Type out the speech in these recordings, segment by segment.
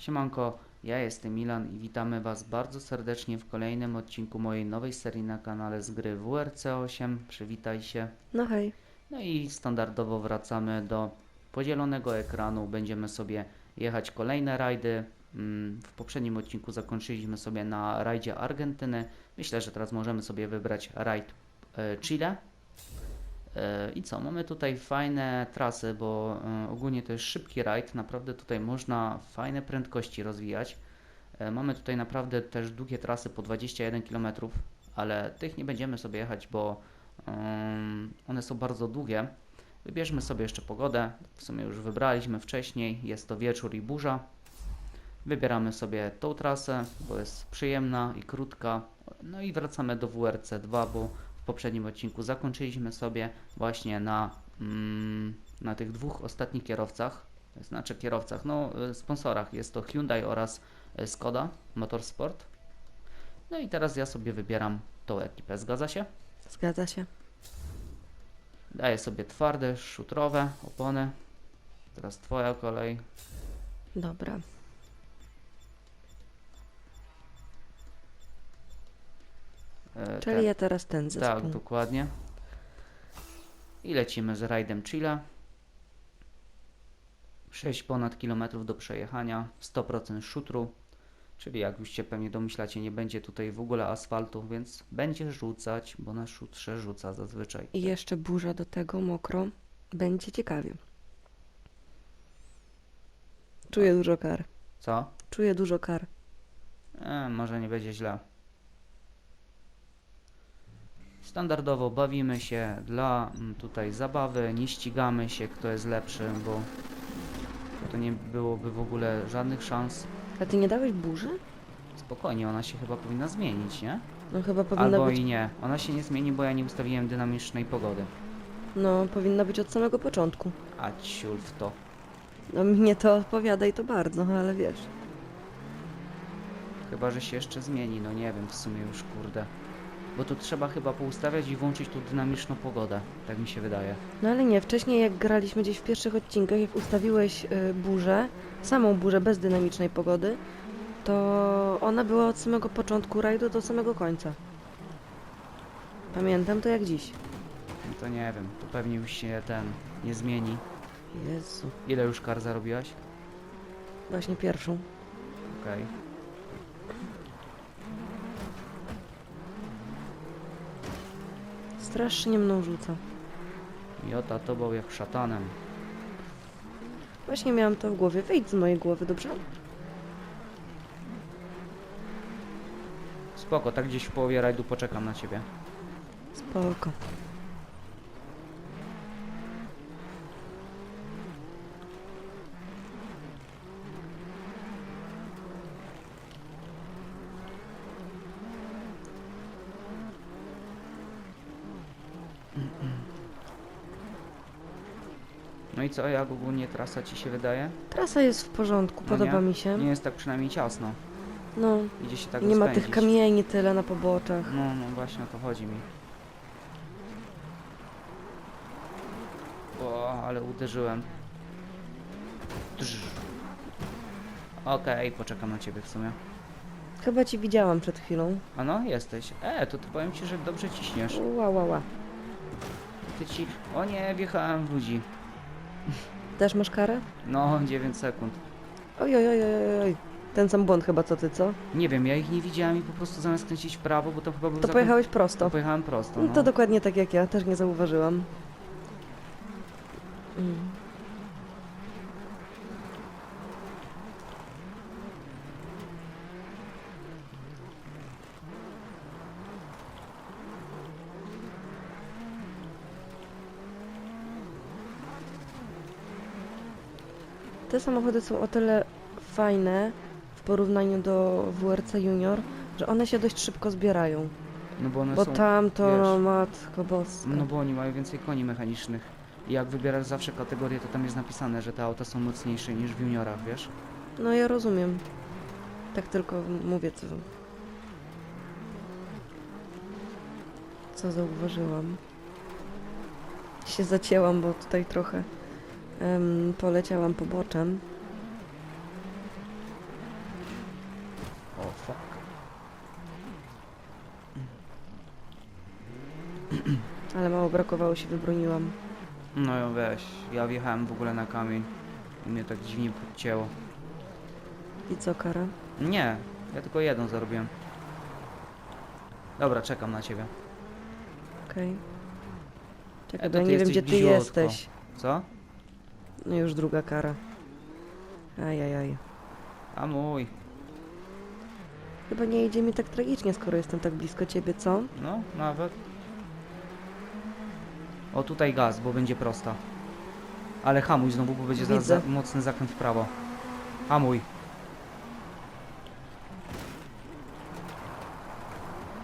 Siemanko, ja jestem Milan i witamy Was bardzo serdecznie w kolejnym odcinku mojej nowej serii na kanale z gry WRC8. Przywitaj się. No hej. No i standardowo wracamy do podzielonego ekranu. Będziemy sobie jechać kolejne rajdy. Mm, W poprzednim odcinku zakończyliśmy sobie na rajdzie Argentyny. Myślę, że teraz możemy sobie wybrać rajd e, Chile. E, I co, mamy tutaj fajne trasy, bo e, ogólnie to jest szybki rajd. Naprawdę tutaj można fajne prędkości rozwijać. E, Mamy tutaj naprawdę też długie trasy po 21 km, ale tych nie będziemy sobie jechać, bo one są bardzo długie. Wybierzmy sobie jeszcze pogodę. W sumie już wybraliśmy wcześniej. Jest to wieczór i burza. Wybieramy sobie tą trasę, bo jest przyjemna i krótka. No i wracamy do WRC 2, bo poprzednim odcinku zakończyliśmy sobie właśnie na, mm, na tych dwóch ostatnich kierowcach. Znaczy kierowcach, no y, sponsorach. Jest to Hyundai oraz y, Skoda Motorsport. No i teraz ja sobie wybieram tą ekipę. Zgadza się? Zgadza się. Daję sobie twarde, szutrowe opony. Teraz twoja kolej. Dobra. E, Czyli ja teraz ten zespół. Tak, dokładnie. I lecimy z rajdem Chile. 6 ponad kilometrów do przejechania, 100% szutru, czyli jak już się pewnie domyślacie, nie będzie tutaj w ogóle asfaltu, więc będzie rzucać, bo na szutrze rzuca zazwyczaj. I jeszcze burza do tego, mokro. Będzie ciekawie. Czuję dużo kar. Co? Czuję dużo kar. E, może nie będzie źle. Standardowo bawimy się dla mm, tutaj zabawy, nie ścigamy się kto jest lepszy, bo to nie byłoby w ogóle żadnych szans. A ty nie dałeś burzy? Spokojnie, ona się chyba powinna zmienić, nie? No chyba powinna Albo być. i nie. Ona się nie zmieni, bo ja nie ustawiłem dynamicznej pogody. No, powinna być od samego początku. A ciul w to. No mnie to odpowiada i to bardzo, ale wiesz. Chyba, że się jeszcze zmieni, no nie wiem w sumie już kurde. Bo tu trzeba chyba poustawiać i włączyć tu dynamiczną pogodę. Tak mi się wydaje. No ale nie, wcześniej jak graliśmy gdzieś w pierwszych odcinkach, jak ustawiłeś y, burzę, samą burzę bez dynamicznej pogody, to ona była od samego początku rajdu do samego końca. Pamiętam to jak dziś. No to nie wiem, to pewnie już się ten nie zmieni. Jezu. Ile już kar zarobiłaś? Właśnie pierwszą. Okej. Strasznie mną rzuca. Jota tobą jak szatanem. Właśnie miałam to w głowie. Wyjdź z mojej głowy, dobrze? Spoko, tak gdzieś w połowie rajdu poczekam na ciebie. Spoko. No i co, jak ogólnie trasa ci się wydaje? Trasa jest w porządku, No podoba nie? mi się. Nie jest tak przynajmniej ciasno. No, Idzie się tak nie ma tych kamieni tyle na poboczach. No, no właśnie o to chodzi mi. O, ale uderzyłem. Drz. Okej, poczekam na ciebie w sumie. Chyba ci widziałam przed chwilą. A no, jesteś. E, to, to powiem ci, że dobrze ciśniesz. Ła, ła, ła. Ty ci... O nie, wjechałem w ludzi. Też masz karę? No, 9 sekund. Oj, oj, oj, oj, oj. Ten sam błąd chyba co ty, co? Nie wiem, ja ich nie widziałem i po prostu zamiast kręcić w prawo, bo to chyba był To pojechałeś To prosto. pojechałem prosto, No no. to dokładnie tak jak ja, też nie zauważyłam. Mm. Te samochody są o tyle fajne w porównaniu do WRC Junior, że one się dość szybko zbierają. No bo one Bo są... tam to, wiesz, no matko boska. No bo oni mają więcej koni mechanicznych. I jak wybierasz zawsze kategorię, to tam jest napisane, że te auta są mocniejsze niż w juniorach, wiesz? No ja rozumiem. Tak tylko mówię, co... Co zauważyłam. Się zacięłam, bo tutaj trochę poleciałam poboczem. Fuck. Ale mało brakowało się wybroniłam. No ja weź, ja wjechałem w ogóle na kamień i mnie tak dziwnie podcięło. I co, Kara? Nie, ja tylko jedną zarobiłem. Dobra, czekam na ciebie. Okej. Czekaj, bo to ja nie wiem, gdzie ty jesteś. Co? No już druga kara. Ajajaj. A mój. Chyba nie idzie mi tak tragicznie, skoro jestem tak blisko ciebie, co? No, nawet. O, tutaj gaz, bo będzie prosta. Ale hamuj znowu, bo będzie zaraz Widzę. za, mocny zakręt w prawo. Hamuj.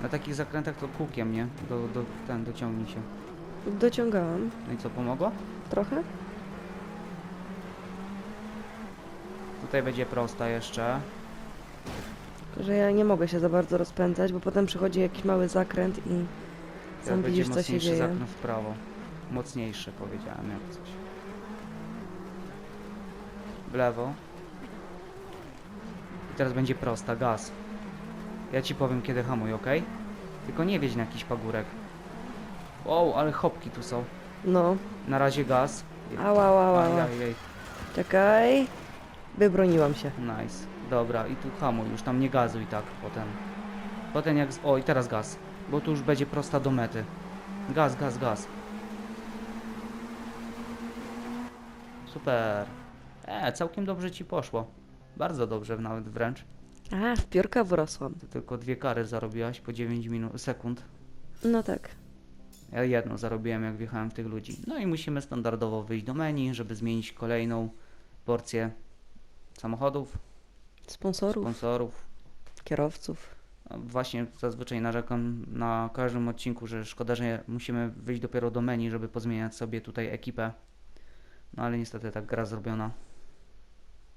Na takich zakrętach to kółkiem, nie? Do, do, ten, dociągnij się. Dociągałam. No i co, pomogło? Trochę? Tutaj będzie prosta jeszcze. Tylko, że ja nie mogę się za bardzo rozpędzać, bo potem przychodzi jakiś mały zakręt i Teraz sam będzie widzisz, co się mocniejszy dzieje. zakręt w prawo. Mocniejszy powiedziałem, jak coś. W lewo. I teraz będzie prosta, gaz. Ja ci powiem kiedy hamuj, ok? Tylko nie wiedź na jakiś pagórek. Wow, ale hopki tu są. No. Na razie gaz. Ała, ała, ała. ała. Ajajaj. Czekaj. Wybroniłam się. Nice. Dobra, i tu hamuj, już tam nie gazuj tak potem. Potem jak... Z... O, i teraz gaz. Bo tu już będzie prosta do mety. Gaz, gaz, gaz. Super. E, całkiem dobrze ci poszło. Bardzo dobrze nawet wręcz. A, w piórka wrosłam. Ty tylko dwie kary zarobiłaś po 9 minut, sekund. No tak. Ja jedno zarobiłem jak wjechałem w tych ludzi. No i musimy standardowo wyjść do menu, żeby zmienić kolejną porcję samochodów, Sponsorów, sponsorów, kierowców. Właśnie zazwyczaj narzekam na każdym odcinku, że szkoda, że musimy wyjść dopiero do menu, żeby pozmieniać sobie tutaj ekipę. No ale niestety tak gra zrobiona.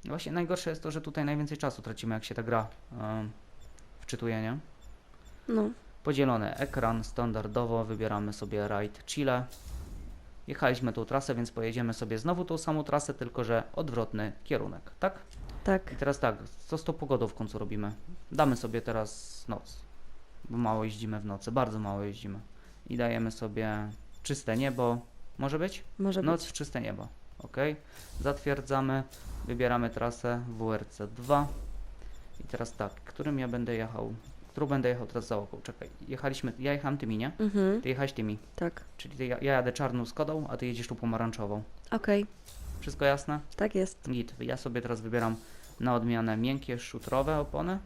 Właśnie najgorsze jest to, że tutaj najwięcej czasu tracimy, jak się ta gra um, wczytuje, nie? No. Podzielony ekran, standardowo wybieramy sobie Ride Chile. Jechaliśmy tą trasę, więc pojedziemy sobie znowu tą samą trasę, tylko że odwrotny kierunek, tak? Tak. I teraz tak, co z tą pogodą w końcu robimy? Damy sobie teraz noc, bo mało jeździmy w nocy, bardzo mało jeździmy. I dajemy sobie czyste niebo, może być? Może Noc być. w czyste niebo, ok. Zatwierdzamy, wybieramy trasę WRC 2. I teraz tak, którym ja będę jechał? Którą będę jechał teraz załogą? Czekaj, jechaliśmy, ja jechałem tymi, nie? Mhm. Ty jechałeś tymi, Tak. czyli ty, ja, ja jadę czarną Skodą, a ty jedziesz tu pomarańczową. Okej. Wszystko jasne? Tak jest. Git. Ja sobie teraz wybieram na odmianę miękkie, szutrowe opony.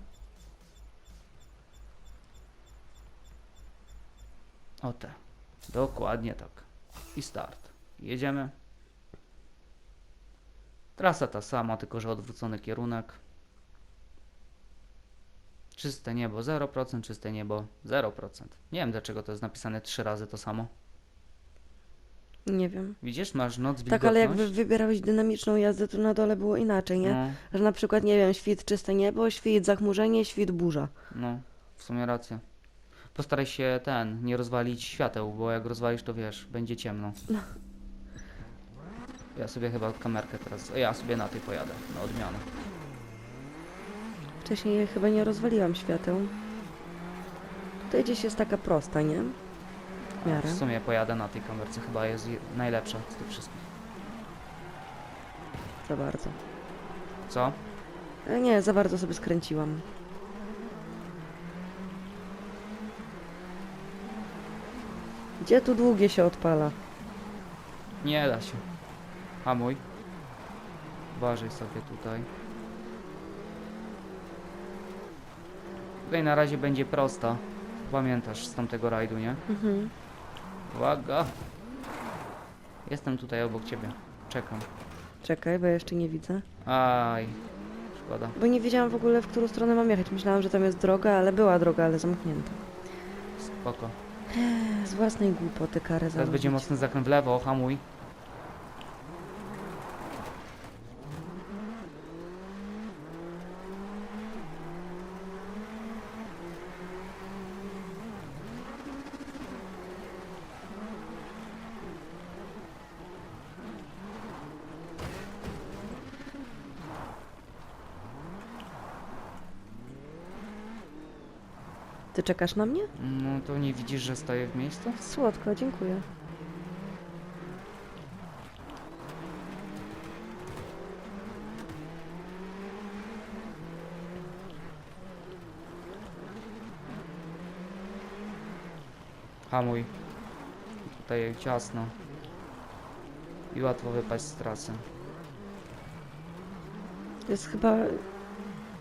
O te. Dokładnie tak. I start. Jedziemy. Trasa ta sama, tylko że odwrócony kierunek. Czyste niebo 0%, czyste niebo 0%. Nie wiem dlaczego to jest napisane trzy razy to samo. Nie wiem. Widzisz, masz noc, Tak, wilgotność. ale jak wy wybierałeś dynamiczną jazdę, to na dole było inaczej, nie? No. Że na przykład, nie wiem, świt czyste niebo, świt zachmurzenie, świt burza. No, w sumie racja. Postaraj się ten, nie rozwalić świateł, bo jak rozwalisz, to wiesz, będzie ciemno. No. Ja sobie chyba kamerkę teraz, ja sobie na tej pojadę, na odmianę. Wcześniej chyba nie rozwaliłam świateł. Tutaj gdzieś jest taka prosta, nie? W miarę. W sumie pojadę na tej kamerce, chyba jest je- najlepsza z tych wszystkich. Za bardzo. Co? E, Nie, za bardzo sobie skręciłam. Gdzie tu długie się odpala? Nie da się. Hamuj. Uważaj sobie tutaj. Tutaj na razie będzie prosta. Pamiętasz z tamtego rajdu, nie? Mhm. Uwaga! Jestem tutaj obok ciebie. Czekam. Czekaj, bo ja jeszcze nie widzę. Aj, szkoda. Bo nie wiedziałam w ogóle, w którą stronę mam jechać. Myślałam, że tam jest droga, ale była droga, ale zamknięta. Spoko. Z własnej głupoty karę Teraz zarobić. będzie mocny zakręt w lewo, hamuj. Ty czekasz na mnie? No to nie widzisz, że stoję w miejscu? Słodko, dziękuję. Hamuj. Tutaj ciasno. I łatwo wypaść z trasy. Jest chyba...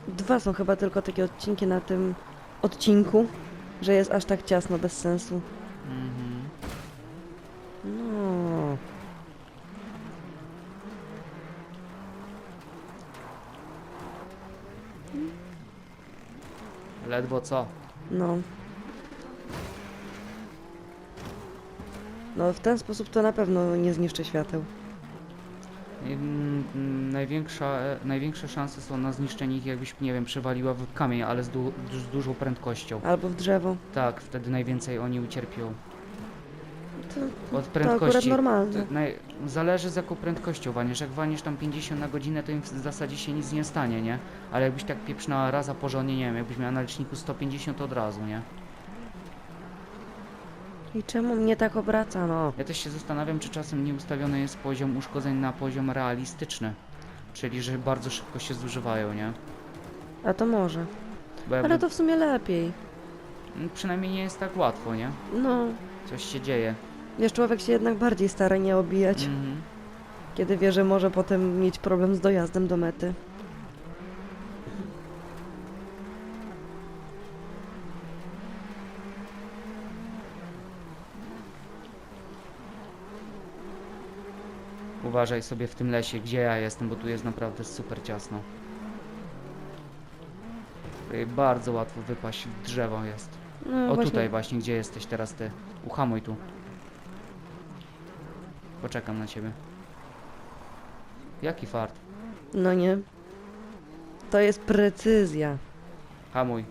Dwa są chyba tylko takie odcinki na tym odcinku, że jest aż tak ciasno, bez sensu. Mhm. No. Ledwo co. No. No w ten sposób to na pewno nie zniszczy świateł. Mm, Największa, największe szanse są na zniszczenie ich, jakbyś, nie wiem, przewaliła w kamień, ale z, du z dużą prędkością. Albo w drzewo. Tak, wtedy najwięcej oni ucierpią. To, Od to akurat prędkości. normalne. To. Zależy z jaką prędkością waniesz. Jak waniesz tam 50 na godzinę, to im w zasadzie się nic nie stanie, nie? Ale jakbyś tak pieprznęła raz a porządnie, nie wiem, jakbyś miała na liczniku 150 od razu, nie? I czemu mnie tak obraca, no? Ja też się zastanawiam, czy czasem nie ustawiony jest poziom uszkodzeń na poziom realistyczny. Czyli, że bardzo szybko się zużywają, nie? A to może. Bo jakby, Ale to w sumie lepiej. m, przynajmniej nie jest tak łatwo, nie? No. Coś się dzieje. Wiesz, człowiek się jednak bardziej stara nie obijać, Mhm. kiedy wie, że może potem mieć problem z dojazdem do mety. Uważaj sobie w tym lesie, gdzie ja jestem, bo tu jest naprawdę super ciasno. Tutaj bardzo łatwo wypaść w drzewo jest. No, o właśnie. tutaj właśnie, gdzie jesteś teraz ty. Uhamuj tu. Poczekam na ciebie. Jaki fart? No nie. To jest precyzja. Hamuj.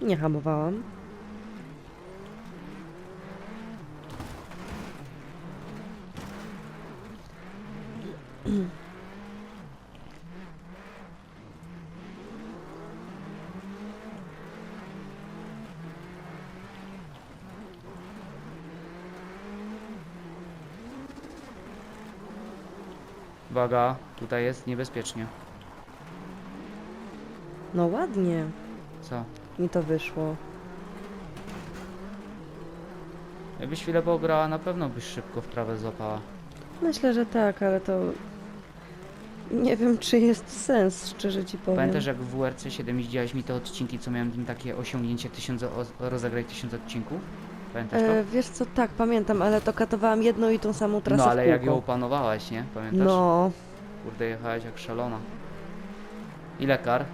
Nie hamowałam. Uwaga, tutaj jest niebezpiecznie. No ładnie Co? mi to wyszło. Jakbyś chwilę pograła, na pewno byś szybko w trawę złapała. Myślę, że tak, ale to... Nie wiem, czy jest sens, szczerze ci powiem. Pamiętasz jak w WRC 7 widziałeś mi te odcinki, co miałem takie osiągnięcie 1000, o- rozegraj 1000 odcinków? Pamiętasz to? E, wiesz co, tak, pamiętam, ale to katowałam jedną i tą samą trasę No ale w jak ją opanowałaś, nie? Pamiętasz? No, Kurde, jechałaś jak szalona. Ile kar?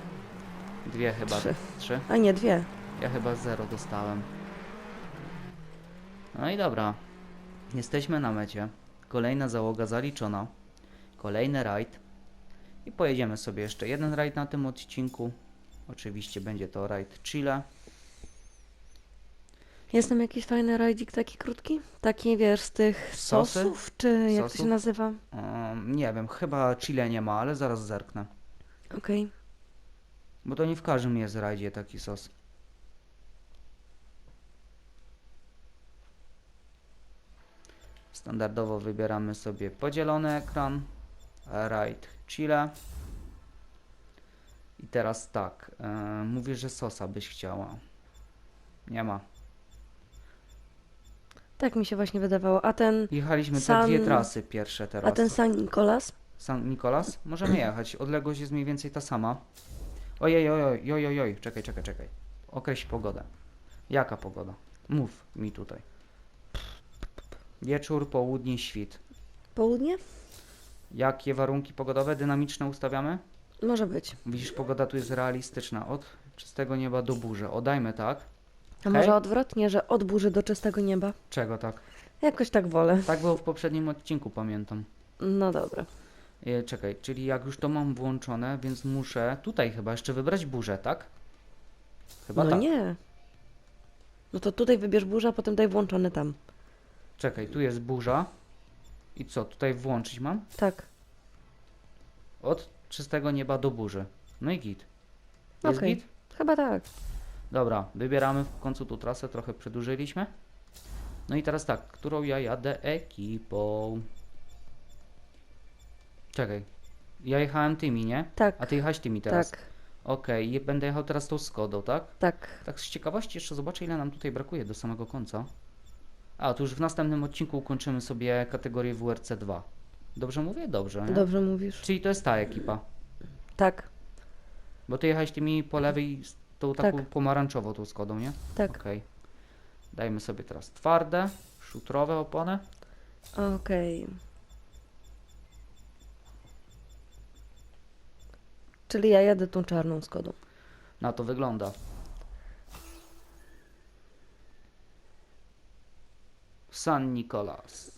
Dwie chyba. Trzy. Trzy? a nie, dwie. Ja chyba zero dostałem. No i dobra. Jesteśmy na mecie. Kolejna załoga zaliczona. Kolejny rajd. I pojedziemy sobie jeszcze jeden rajd na tym odcinku. Oczywiście będzie to rajd Chile. Jest tam jakiś fajny rajdzik taki krótki? Taki, wiesz, z tych Sosy? sosów, czy jak to się nazywa? Um, nie wiem, chyba Chile nie ma, ale zaraz zerknę. Okej. Bo to nie w każdym jest rajdzie taki sos. Standardowo wybieramy sobie podzielony ekran, Raid Chile. I teraz tak, e, mówię, że sosa byś chciała. Nie ma. Tak mi się właśnie wydawało. A ten, Jechaliśmy te San- dwie trasy pierwsze teraz. a ten San Nicolas? San Nikolas? Możemy jechać. Odległość jest mniej więcej ta sama. Ojej, ojej, ojej, ojej, czekaj, czekaj, czekaj. Określ pogodę. Jaka pogoda? Mów mi tutaj. Wieczór, południe, świt. Południe? Jakie warunki pogodowe dynamiczne ustawiamy? Może być. Widzisz, pogoda tu jest realistyczna. Od czystego nieba do burzy. Odajmy tak. A może odwrotnie, że od burzy do czystego nieba? Czego tak? Jakoś tak wolę. Tak było w poprzednim odcinku, pamiętam. No dobra. E, czekaj, czyli jak już to mam włączone, więc muszę tutaj chyba jeszcze wybrać burzę, tak? Chyba no tak. nie. No to tutaj wybierz burzę, a potem daj włączony tam. Czekaj, tu jest burza. I co, tutaj włączyć mam? Tak. Od czystego nieba do burzy. No i git. Jest Okej. git? Chyba tak. Dobra, wybieramy w końcu tu trasę, trochę przedłużyliśmy. No i teraz tak, którą ja jadę ekipą? Czekaj. Ja jechałem tymi, nie? Tak. A ty jechałeś tymi teraz. Tak, Okej, i będę jechał teraz tą Skodą, tak? tak. Tak z ciekawości jeszcze zobaczę ile nam tutaj brakuje do samego końca. A, to już w następnym odcinku ukończymy sobie kategorię WRC 2. Dobrze mówię? Dobrze. Nie? Dobrze mówisz. Czyli to jest ta ekipa. Tak, Bo ty jechałeś tymi po lewej tą taką Tak. pomarańczową tą Skodą, nie? tak. Okej. Dajmy sobie teraz twarde, szutrowe opony. Okej. Czyli ja jadę tą czarną Skodą. Na to wygląda. San Nicolas.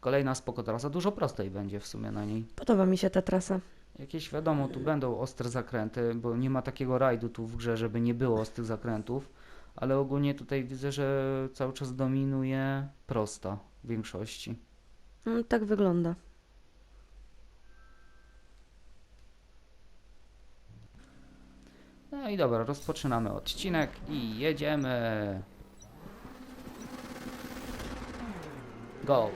Kolejna spoko trasa, dużo prostej będzie w sumie na niej. Podoba mi się ta trasa. Jakieś wiadomo, tu będą ostre zakręty, bo nie ma takiego rajdu tu w grze, żeby nie było ostrych zakrętów. Ale ogólnie tutaj widzę, że cały czas dominuje prosta w większości. Mm, tak wygląda. No i dobra, rozpoczynamy odcinek i jedziemy. Go.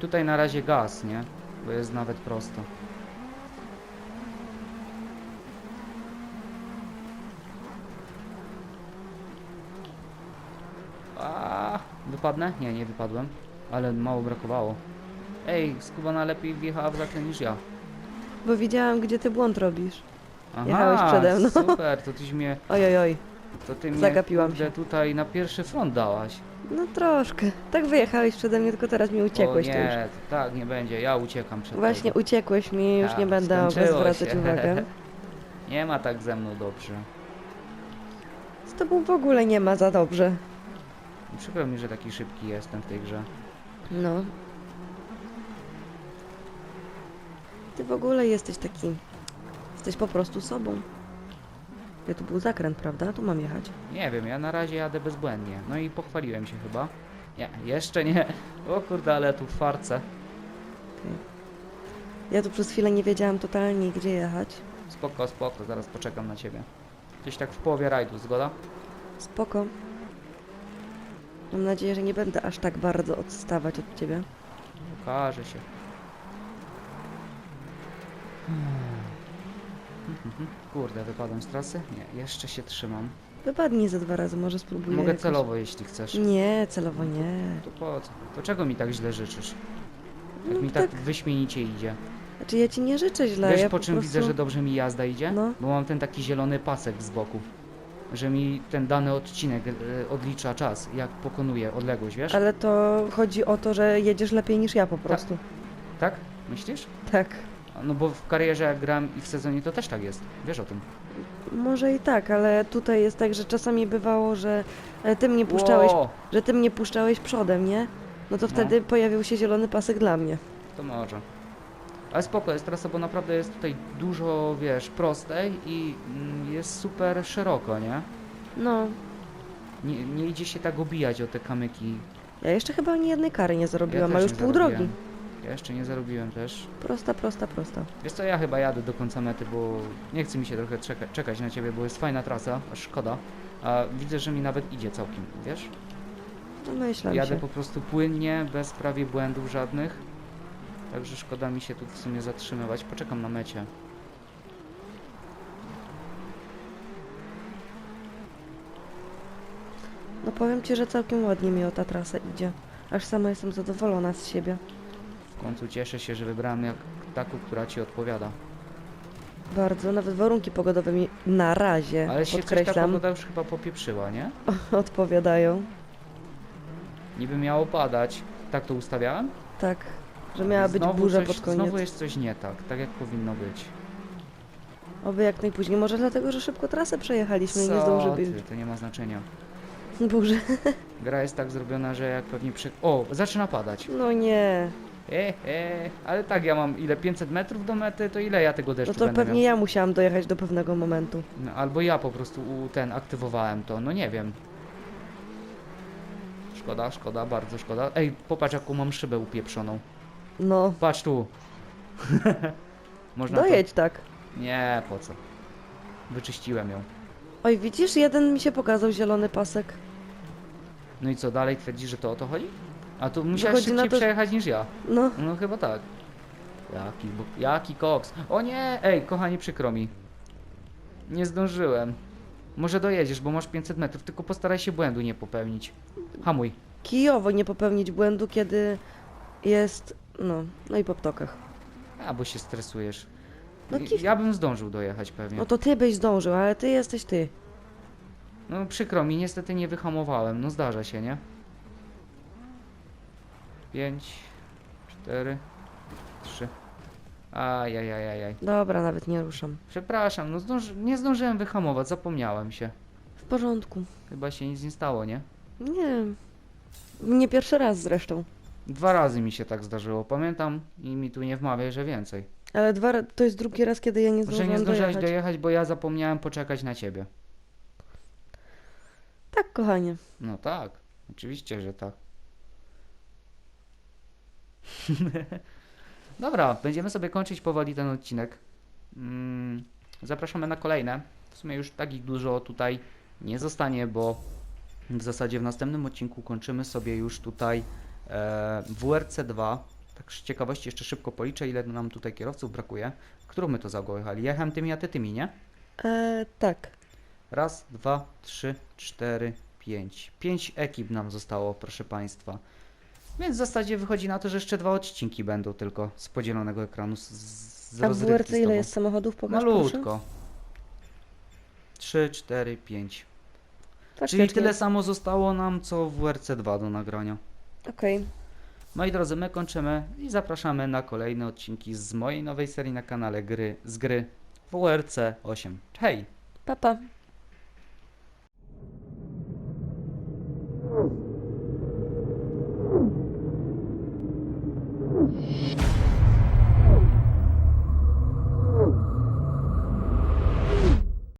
Tutaj na razie gaz, nie? Bo jest nawet prosto. A, wypadnę? Nie, nie wypadłem. Ale mało brakowało. Ej, Skubana lepiej wjechała w zakręt niż ja. Bo widziałam, gdzie ty błąd robisz. Aha, Jechałeś przede mną. super, to tyś mnie, Oj, oj, oj. to ty mnie Zagapiłam kurde, się. tutaj na pierwszy front dałaś. No troszkę. Tak wyjechałeś przede mnie, tylko teraz mi uciekłeś o, już. nie, tak nie będzie, ja uciekam przed Właśnie tego. uciekłeś mi, już Tak, nie będę skończyło zwracać się. uwagę. Nie ma tak ze mną dobrze. Z tobą w ogóle nie ma za dobrze. Przykro mi, że taki szybki jestem w tej grze. No. Ty w ogóle jesteś taki... Jesteś po prostu sobą. Ja tu był zakręt, prawda? Tu mam jechać. Nie wiem, ja na razie jadę bezbłędnie. No i pochwaliłem się chyba. Nie, jeszcze nie. O kurde, ale tu w farce. Ja tu przez chwilę nie wiedziałam totalnie, gdzie jechać. Spoko, spoko, zaraz poczekam na ciebie. Gdzieś tak w połowie rajdu, zgoda? Spoko. Mam nadzieję, że nie będę aż tak bardzo odstawać od ciebie. Pokaże się. Kurde, wypadłem z trasy? Nie, jeszcze się trzymam. Wypadnij za dwa razy, może spróbuję Mogę jakoś. celowo, jeśli chcesz. Nie, celowo nie. To po co? To czego mi tak źle życzysz? Jak No mi tak wyśmienicie idzie. Znaczy ja ci nie życzę źle, Wiesz ja po czym prostu... widzę, że dobrze mi jazda idzie? No. Bo mam ten taki zielony pasek z boku. Że mi ten dany odcinek e, odlicza czas, jak pokonuję odległość, wiesz? Ale to chodzi o to, że jedziesz lepiej niż ja po prostu. Tak? Myślisz? Tak. No bo w karierze jak gram i w sezonie to też tak jest. Wiesz o tym. Może i tak, ale tutaj jest tak, że czasami bywało, że e, ty mnie puszczałeś, Ło, że ty mnie puszczałeś przodem, nie? No to No. wtedy pojawił się zielony pasek dla mnie. To może. Ale spoko, jest trasa, bo naprawdę jest tutaj dużo, wiesz, prostej i mm, jest super szeroko, nie? No, Nie, nie idzie się tak obijać o te kamyki. ja jeszcze chyba ani jednej kary nie zarobiłam, ja a też już nie pół zarobiłem. drogi. Ja jeszcze nie zarobiłem też. Prosta, prosta, prosta. Wiesz co, ja chyba jadę do końca mety, bo nie chce mi się trochę czeka czekać na ciebie, bo jest fajna trasa, szkoda. A widzę, że mi nawet idzie całkiem, wiesz? Domyślam Jadę się. po prostu płynnie, bez prawie błędów żadnych. Także szkoda mi się tu w sumie zatrzymywać. Poczekam na mecie. No powiem ci, że całkiem ładnie mi o ta trasa idzie. Aż sama jestem zadowolona z siebie. W końcu cieszę się, że wybrałem jak taką, która ci odpowiada. Bardzo, nawet warunki pogodowe mi na razie, Ale się coś ta podkreślam, pogoda już chyba popieprzyła, nie? odpowiadają. Niby miało padać. Tak to ustawiałem? Tak, że miała być Znowu burza coś, pod koniec. Znowu jest coś nie tak, tak jak powinno być. Oby jak najpóźniej. Może dlatego, że szybko trasę przejechaliśmy i nie Co zdąży ty, być to nie ma znaczenia. burzy. Gra jest tak zrobiona, że jak pewnie przy... O, zaczyna padać. No nie. E, e, ale tak, ja mam ile? 500 metrów do mety, to ile ja tego No deszczu to będę pewnie miał? ja musiałam dojechać do pewnego momentu. No, albo ja po prostu u, ten aktywowałem to, no nie wiem. Szkoda, szkoda, bardzo szkoda. Ej, popatrz jaką mam szybę upieprzoną. No, Patrz tu. Można dojedź tak. To... Nie, po co? Wyczyściłem ją. Oj, widzisz, jeden mi się pokazał zielony pasek. No i co, dalej twierdzi, że to o to chodzi? A tu musiałeś Wychodzi szybciej to- przejechać niż ja. No, No chyba tak. Jaki, bu- jaki koks. O nie! Ej, kochani, przykro mi. Nie zdążyłem. Może dojedziesz, bo masz 500 metrów, tylko postaraj się błędu nie popełnić. Hamuj. kijowo nie popełnić błędu, kiedy jest, no, no i po ptokach. A, bo się stresujesz. No I- kif- Ja bym zdążył dojechać pewnie. No to ty byś zdążył, ale ty jesteś ty. No przykro mi, niestety nie wyhamowałem. No zdarza się, nie? 5, 4, 3. Ajajajajaj. Dobra, nawet nie ruszam. Przepraszam, no zdąży, nie zdążyłem wyhamować, zapomniałem się. W porządku. Chyba się nic nie stało, nie? Nie. Nie pierwszy raz zresztą. Dwa razy mi się tak zdarzyło, pamiętam i mi tu nie wmawiaj, że więcej. Ale dwa, ra- to jest drugi raz, kiedy ja nie Że zdążyłam nie zdążyłeś dojechać. dojechać, bo ja zapomniałem poczekać na ciebie. Tak, kochanie. No tak, oczywiście, że tak. Dobra, będziemy sobie kończyć powoli ten odcinek. Mm, zapraszamy na kolejne. W sumie już takich dużo tutaj nie zostanie, bo w zasadzie w następnym odcinku kończymy sobie już tutaj e, WRC 2. Tak z ciekawości jeszcze szybko policzę, ile nam tutaj kierowców brakuje. Którą my to zagło jechali? Ja jechałem tymi, a ty tymi, nie? E, tak. Raz, dwa, trzy, cztery, pięć. Pięć ekip nam zostało, proszę Państwa. Więc w zasadzie wychodzi na to, że jeszcze dwa odcinki będą tylko z podzielonego ekranu. Z, z A w rozrywki WRC z ile tobą. jest samochodów? Pokaż proszę. Malutko. Trzy, cztery, pięć. Tak, Czyli tak, tyle nie. samo zostało nam, co w WRC 2 do nagrania. Okej. Moi drodzy, my kończymy i zapraszamy na kolejne odcinki z mojej nowej serii na kanale gry z gry WRC 8. Hej! Pa, pa.